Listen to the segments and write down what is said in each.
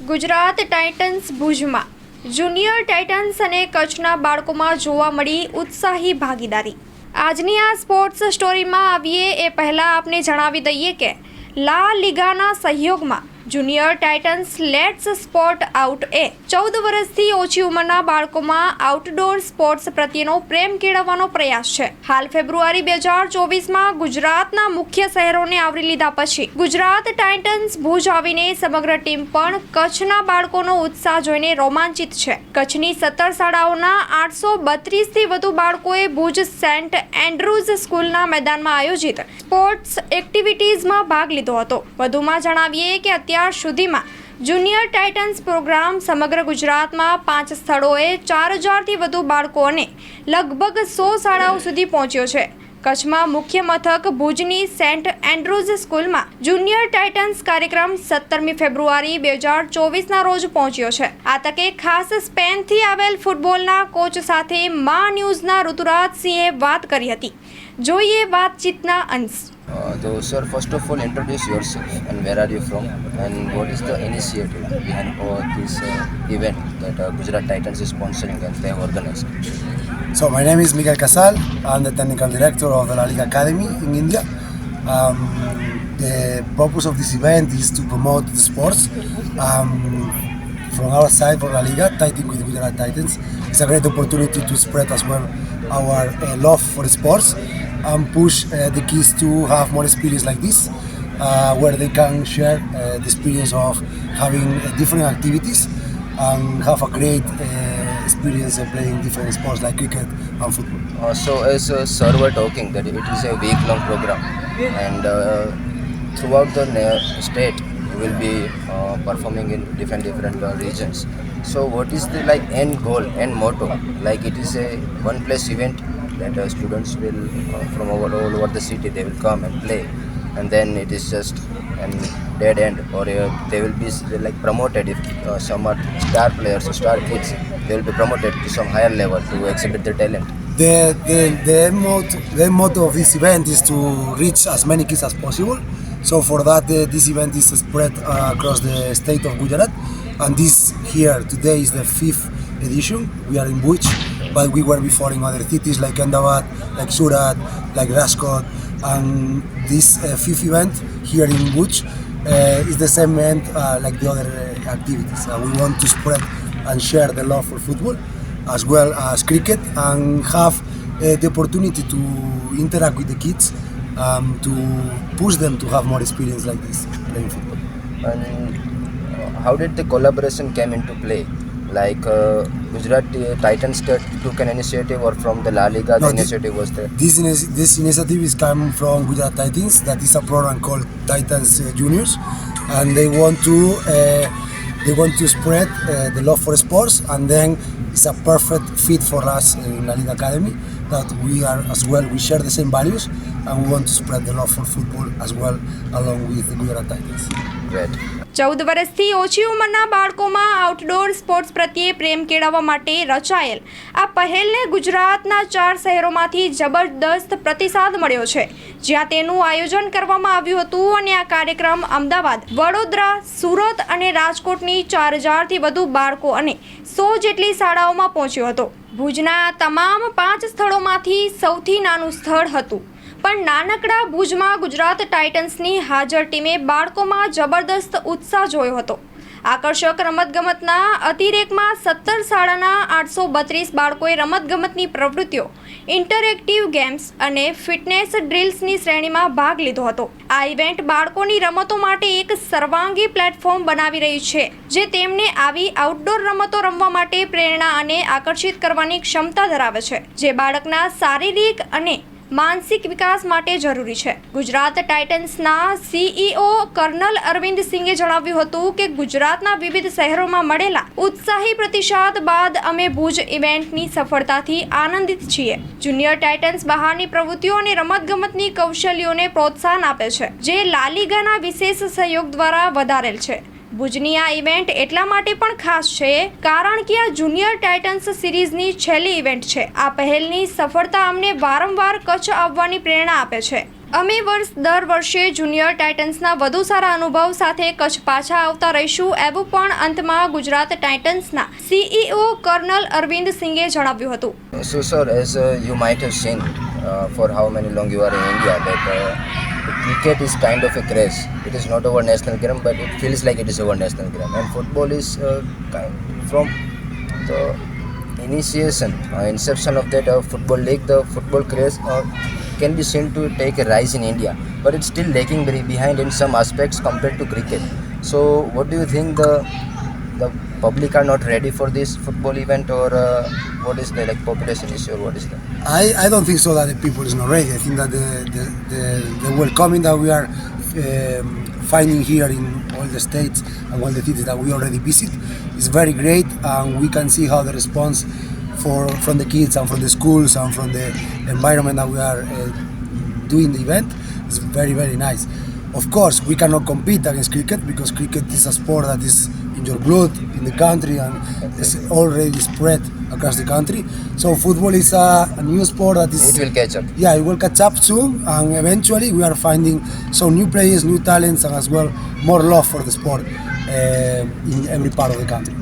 Gujarat Titans ભુજમાં. Junior Titans અને કચ્છના બાળકોમાં જોવા મળી ઉત્સાહી ભાગીદારી. આજની આ સ્પોર્ટ્સ સ્ટોરીમાં આવીએ એ પહેલાં આપને જણાવી દઈએ કે લા લીગાના સહયોગમાં junior titans let's sport out એ. ચૌદ વર્ષથી ઓછી ઉંમરના બાળકોમાં આઉટડોર સ્પોર્ટ્સ પ્રત્યેનો પ્રેમ કેળવવાનો પ્રયાસ છે. હાલ ફેબ્રુઆરી બે હજાર ચોવીસમાં ગુજરાતના મુખ્ય શહેરોને આવરી લીધા પછી ગુજરાત ટાઇટન્સ ભુજ આવીને સમગ્ર ટીમ પણ કચ્છના બાળકોનો ઉત્સાહ જોઈને રોમાંચિત છે. કચ્છની સત્તર શાળાઓના આઠસો બત્રીસથી વધુ બાળકોએ ભુજ સેન્ટ એન્ડ્રુઝ સ્કૂલના મેદાનમાં આયોજિત સ્પોર્ટ્સ એક્ટિવિટીઝમાં ભાગ લીધો હતો. વધુમાં જણાવીએ કે અત્યાર સુધીમાં જુનિયર ટાઇટન્સ પ્રોગ્રામ સમગ્ર ગુજરાતમાં પાંચ સ્થળોએ ચાર હજારથી વધુ બાળકો અને લગભગ સો શાળાઓ સુધી પહોંચ્યો છે. કચ્છમાં મુખ્ય મથક ભુજની સેન્ટ એન્ડ્રુઝ સ્કૂલમાં જુનિયર ટાઇટન્સ કાર્યક્રમ સત્તરમી ફેબ્રુઆરી બે હજાર ચોવીસના રોજ પહોંચ્યો છે. આ તકે ખાસ સ્પેનથી આવેલ ફૂટબોલના કોચ સાથે મા ન્યૂઝના ઋતુરાજસિંહે વાત કરી હતી. જોઈએ વાતચીતના અંશ. Uh, so, sir, first of all, introduce yourself and where are you from, and what is the initiative behind all this uh, event that uh, Gujarat Titans is sponsoring and they have organized. So my name is Miguel Casal. I'm the technical director of the La Liga Academy in India. Um, the purpose of this event is to promote the sports. Um, from our side, for La Liga, Titan with Gujarat Titans, it's a great opportunity to spread as well our uh, love for sports and push uh, the kids to have more experience like this, uh, where they can share uh, the experience of having different activities and have a great experience of playing different sports like cricket and football. Uh, so, as uh, sir were talking, that it is a week-long program, and uh, throughout the state, you will be uh, performing in different different regions. So, what is the like end goal, end motto? Like it is a one-place event that uh, students will uh, from all, all over the city they will come and play, and then it is just an dead end, or uh, they will be like promoted if uh, some are star players, star kids, they will be promoted to some higher level to exhibit their talent. The, the, the, motto, the motto of this event is to reach as many kids as possible. So for that, uh, this event is spread uh, across the state of Gujarat. And this here today is the fifth edition. We are in Bhuj, but we were before in other cities like Ahmedabad, like Surat, like Rajkot. And this uh, fifth event here in Bhuj uh, is the same event uh, like the other uh, activities. Uh, we want to spread and share the love for football as well as cricket and have uh, the opportunity to interact with the kids um, to push them to have more experience like this playing football. And how did the collaboration came into play? Like uh, Gujarat uh, Titans took an initiative, or from the La Liga, No, the initiative was there. This, this initiative is come from Gujarat Titans. That is a program called Titans uh, Juniors, and they want to uh, they want to spread uh, the love for sports, and then it's a perfect fit for us in La Liga Academy. That we are as well. We share the same values, and we want to spread the love for football as well along with the Gujarat Titans. Right. ચૌદ વર્ષથી ઓછી ઉંમરના બાળકોમાં outdoor sports પ્રત્યે પ્રેમ કેળવવા માટે રચાયેલ. આ પહેલને ગુજરાતના ચાર શહેરોમાંથી જબરદસ્ત પ્રતિસાદ મળ્યો છે. જ્યાં તેનું આયોજન કરવામાં આવ્યું હતું અને આ કાર્યક્રમ અમદાવાદ, વડોદરા, સુરત અને રાજકોટની ચાર હજારથી વધુ બાળકો અને સો જેટલી શાળાઓમાં પહોંચ્યો હતો. ભુજના તમામ પાંચ સ્થળોમાંથી સૌથી નાનું સ્થળ હતું. પણ નાનકડા ભુજમાં ગુજરાત ટાઇટન્સની હાજર ટીમે બાળકોમાં જબરદસ્ત ઉત્સાહ જોયો હતો. આકર્ષક રમતગમતના અતિરેકમાં સત્તર શાળાના આઠસો બત્રીસ બાળકોએ રમતગમતની પ્રવૃત્તિઓ, ઇન્ટરેક્ટિવ ગેમ્સ અને ફિટનેસ ડ્રિલ્સની શ્રેણીમાં ભાગ લીધો હતો. આ ઇવેન્ટ બાળકોની રમતો માટે એક સર્વાંગી પ્લેટફોર્મ બનાવી રહી છે, જે તેમને આવી આઉટડોર રમતો રમવા માટે પ્રેરણા અને આકર્ષિત કરવાની ક્ષમતા ધરાવે છે, જે બાળકના શારીરિક અને માનસિક વિકાસ માટે જરૂરી છે. ગુજરાત ટાઇટન્સના સીઈઓ કર્નલ અરવિંદ સિંઘે જણાવ્યું હતું કે ગુજરાતના વિવિધ શહેરોમાં મળેલા ઉત્સાહી પ્રતિસાદ બાદ અમે ભુજ ઇવેન્ટની સફળતાથી આનંદિત છીએ. જુનિયર ટાઇટન્સ બહારની પ્રવૃત્તિઓ અને રમતગમતની કૌશલ્યોને પ્રોત્સાહન આપે છે, જે લાલિગાના વિશેષ સહયોગ દ્વારા વધારેલ છે. ભુજની આ ઇવેન્ટ એટલા માટે પણ ખાસ છે કારણ કે આ જુનિયર ટાઇટન્સ સિરીઝની છેલ્લી ઇવેન્ટ છે. આ પહેલની સફળતા અમને વારંવાર કચ્છ આવવાની પ્રેરણા આપે છે. અમે વર્ષ દર વર્ષે જુનિયર ટાઇટન્સના વધુ સારા અનુભવ સાથે કચ્છ પાછા આવતા રહીશું એવું પણ અંતમાં ગુજરાત ટાઇટન્સના સીઈઓ કર્નલ અરવિંદ સિંઘે જણાવ્યું હતું. So, sir, as uh, you might have seen uh, for how many long you are cricket is kind of a craze. It is not our national game, but it feels like it is our national game. And football is uh, kind from the initiation, uh, inception of that uh, football league. The football craze uh, can be seen to take a rise in India, but it's still lagging very behind in some aspects compared to cricket. So, what do you think the the public are not ready for this football event or uh, what is the like population issue or what is that I, I don't think so that the people is not ready. I think that the, the, the, the welcoming that we are um, finding here in all the states and all the cities that we already visit is very great and we can see how the response for from the kids and from the schools and from the environment that we are uh, doing the event is very very nice. Of course, we cannot compete against cricket because cricket is a sport that is in your blood in the country and it's already spread across the country. So football is a, a new sport that is it will catch up yeah, it will catch up soon, and eventually we are finding some new players, new talents, and as well more love for the sport uh, in every part of the country.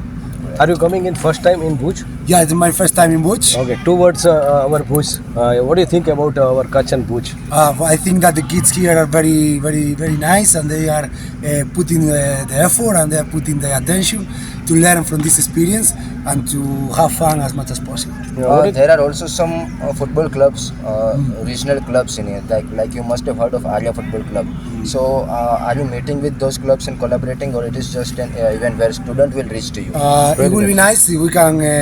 Are you coming in first time in Bhuj? Yeah, it's my first time in Bhuj. Okay, towards uh, our Bhuj. Uh, what do you think about our Kutch and Bhuj? Uh, I think that the kids here are very, very, very nice, and they are uh, putting uh, the effort and they are putting the attention to learn from this experience and to have fun as much as possible. Yeah, uh, there are also some uh, football clubs uh, regional clubs in here like like you must have heard of Arya football club so uh, are you meeting with those clubs and collaborating or it is just an uh, event where student will reach to you Uh, it will be nice if we can uh,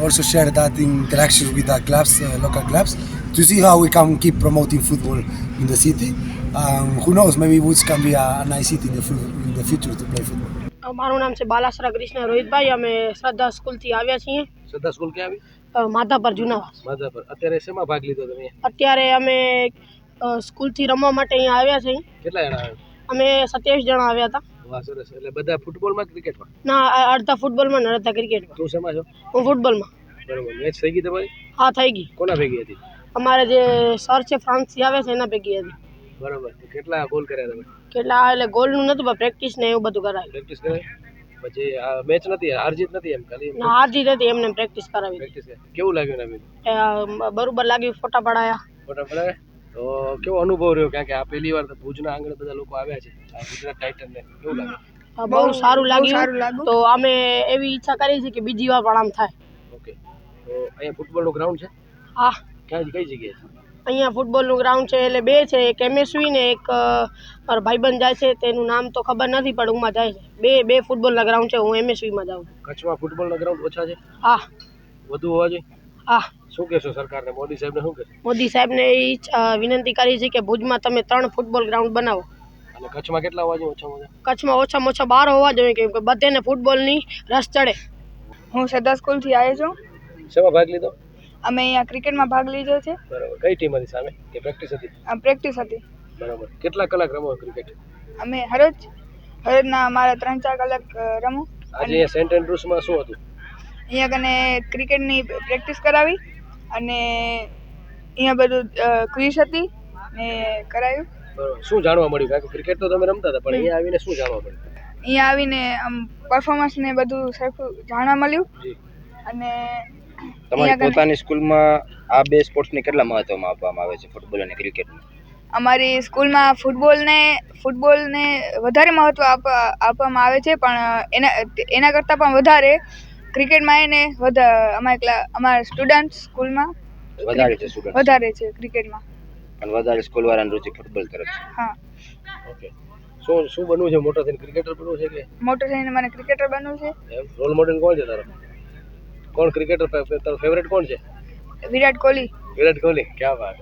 also share that interaction with the clubs, uh, local clubs, to see how we can keep promoting football in the city. Um, who knows, maybe Woods can be a, a nice city in the, fu- in the future to play football. મારું નામ છે બાલાસરા કૃષ્ણ રોહિતભાઈ અમે શ્રદ્ધા સ્કૂલથી આવ્યા છીએ શ્રદ્ધા school ક્યાં આવી અ, માધાપર જુનાવાસ માધાપર અત્યારે શેમાં ભાગ લીધો તમે અત્યારે અમે અ, સ્કૂલથી રમવા માટે અહીંયા આવ્યા છે કેટલા જણા આવ્યા? અમે સત્યાવીસ જણા આવ્યા હતા. સરસ. એટલે બધા ફૂટબોલમાં ક્રિકેટમાં? ના અડધા ફૂટબોલમાં ને અડધા ક્રિકેટમાં. તું શેમાં છો? હું ફૂટબોલમાં. બરોબર. મેચ થઈ ગઈ તમારી? હા થઈ ગઈ. કોના ભેગી હતી? અમારે જે સર છે ફ્રાન્સથી આવે છે એના ભેગી હતી. બરોબર. કેટલા ગોલ કર્યા તમે? કેટલા એટલે ગોલનું નતું પણ પ્રેક્ટિસ ને એવું બધું કરાવ્યું. પ્રેક્ટિસ કરે પછી આ મેચ નથી હાર જીત નથી એમ ખાલી ના હાર જીત હતી એમને પ્રેક્ટિસ કરાવી. પ્રેક્ટિસ કેવું લાગ્યું ને બરોબર લાગ્યું ફોટા પડાયા. ફોટા પડાવે તો કેવો અનુભવ રહ્યો? કારણ કે આ પહેલી વાર તો ભુજના આંગણે બધા લોકો આવ્યા છે. આ ગુજરાત ટાઇટનને કેવું લાગે બહુ સારું લાગ્યું. તો અમે એવી ઈચ્છા કરી છે કે બીજી વાર પણ આમ થાય. ઓકે. તો અહીંયા ફૂટબોલનું ગ્રાઉન્ડ છે? હા. ક્યાં કઈ જગ્યાએ છે? અહીંયા ફૂટબોલનું ગ્રાઉન્ડ છે એટલે બે છે એક એમએસવી ને એક મારો ભાઈબંધ જાય છે તેનું નામ તો ખબર નથી પણ ઉમાં જાય છે. બે બે ફૂટબોલના ગ્રાઉન્ડ છે હું એમએસવીમાં જાઉં કચ્છમાં ફૂટબોલના ગ્રાઉન્ડ ઓછા છે? હા. વધુ હોવા જોઈએ? હા શું કહેશો સરકારને? મોદી સાહેબને શું કહેશો? મોદી સાહેબને એ વિનંતી કરી છે કે ભુજમાં તમે ત્રણ ફૂટબોલ ગ્રાઉન્ડ બનાવો. અને કચ્છમાં કેટલા હોવા જોઈએ ઓછામાં ઓછા? કચ્છમાં ઓછામાં ઓછા બાર હોવા જોઈએ કેમ કે બધેને ફૂટબોલની રસ ચડે. હું શ્રદ્ધા સ્કૂલથી આવ્યો છું. શેમાં ભાગ લીધો? અમે અહીંયા ક્રિકેટમાં ભાગ લીધો છે. બરાબર. કઈ ટીમ હતી સામે? કે પ્રેક્ટિસ હતી? આ પ્રેક્ટિસ હતી. બરાબર. કેટલા કલાક રમો ક્રિકેટ અમે હરોજ હરોજના અમારા ત્રણ ચાર કલાક રમો. આજે સેન્ટ એન્ડ્રુસમાં શું હતું? અહીંયા કને ક્રિકેટની પ્રેક્ટિસ કરાવી અને અહીંયા બધું ક્વિઝ હતી ને કરાયું. શું જાણવા મળ્યું? કારણ કે ક્રિકેટ તો તમે રમતા હતા પણ અહીંયા આવીને શું જાણવા મળ્યું? અહીંયા આવીને આમ પરફોર્મન્સ ને બધું સરખું જાણવા મળ્યું. અને તમારી પોતાની સ્કૂલમાં આ બે સ્પોર્ટ્સને કેટલા મહત્વમાં આપવામાં આવે છે ફૂટબોલ અને ક્રિકેટમાં અમારી સ્કૂલમાં ફૂટબોલને ફૂટબોલને વધારે મહત્ત્વ આપવા આપવામાં આવે છે પણ એના એના કરતાં પણ વધારે ક્રિકેટમાં એને વધારે અમારા ક્લા અમારા સ્ટુડન્ટ સ્કૂલમાં વધારે છે સ્ટુડન્ટ વધારે છે ક્રિકેટમાં. અને વધારે સ્કૂલ વાળાની રુચિ ફૂટબોલ તરફ છે. હા. ઓકે. શું શું બનવું છે? મોટો થઈને ક્રિકેટર બનવું છે કે? મોટો થઈને મને ક્રિકેટર બનવું છે. એમ? રોલ મોડેલ કોણ છે તારો? કોણ ક્રિકેટર તારો ફેવરેટ કોણ છે? વિરાટ કોહલી. વિરાટ કોહલી. ક્યાં વાત.